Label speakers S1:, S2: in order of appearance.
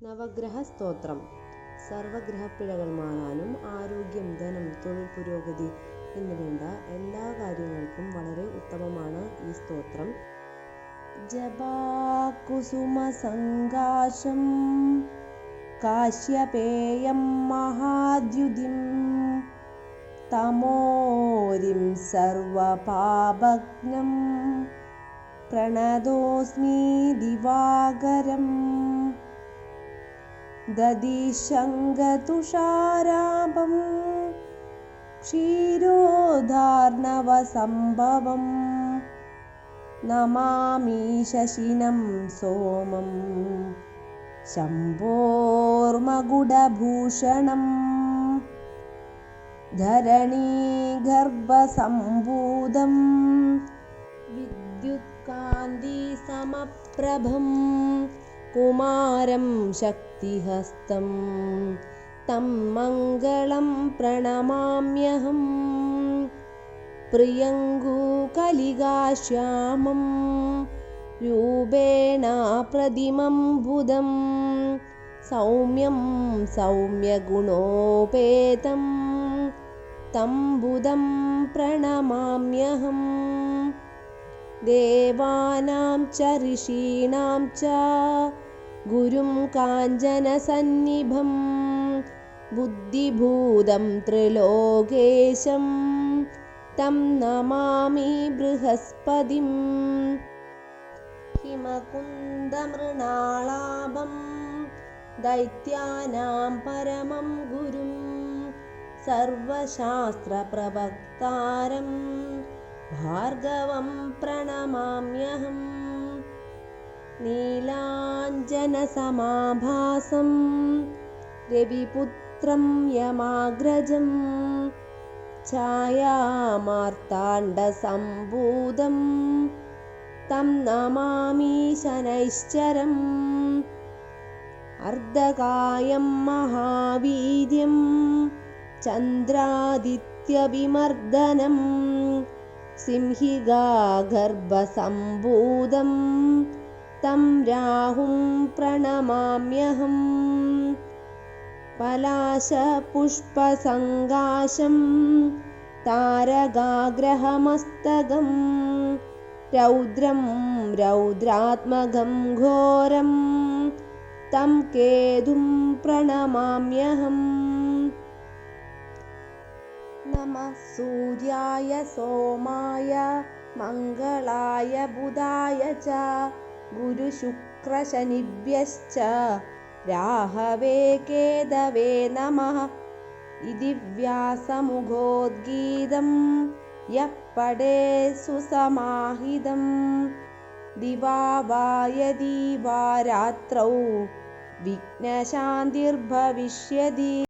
S1: നവഗ്രഹ സ്തോത്രം സർവഗ്രഹപ്പിഴകൾ മാറാനും ആരോഗ്യം ധനം തൊഴിൽ പുരോഗതി എന്നുവേണ്ട എല്ലാ കാര്യങ്ങൾക്കും വളരെ ഉത്തമമാണ് ഈ സ്തോത്രം. ജപാകുസുമസങ്കാശം കാശ്യപേയം മഹാദ്യുതിം തമോരിം സർവപാപഘ്നം പ്രണതോസ്മി ദിവാകരം. दधिशङ्गतुषाराभं क्षीरोधार्णवसम्भवं नमामि शशिनं सोमं शम्भोर्मगुडभूषणं धरणीगर्भसम्भूतं विद्युत्कान्तिसमप्रभम् कुमारं शक्तिहस्तं तं मङ्गलं प्रणमाम्यहं प्रियङ्गुकलिगाश्यामं रूपेण प्रतिमं बुधं सौम्यं सौम्यगुणोपेतं तं बुधं प्रणमाम्यहम्। देवानां च ऋषीणां च गुरुं काञ्चनसन्निभं बुद्धिभूतं त्रिलोकेशं तं नमामि बृहस्पतिं। हिमकुन्दमृणालाभं दैत्यानां परमं गुरुं सर्वशास्त्रप्रवक्तारम् भार्गवं प्रणमाम्यहम् नीलाञ्जनसमाभासं रविपुत्रं यमाग्रजं छायामार्ताण्डसम्भूतं तं नमामि शनैश्चरम् अर्धकायं महावीर्यं चन्द्रादित्यविमर्दनम् सिंहिगागर्भसम्भूतं तं राहुं प्रणमाम्यहम् पलाशपुष्पसङ्गाशं तारगाग्रहमस्तकं रौद्रं रौद्रात्मकं घोरं तं केतुं प्रणमाम्यहम्। नमः सूर्याय सोमाय मङ्गलाय बुधाय च गुरुशुक्रशनिभ्यश्च राहवे केदवे नमः। इति व्यासमुखोद्गीतं यः पडे सुसमाहितं। दिवा वा यदि वा रात्रौ विघ्नशान्तिर्भविष्यति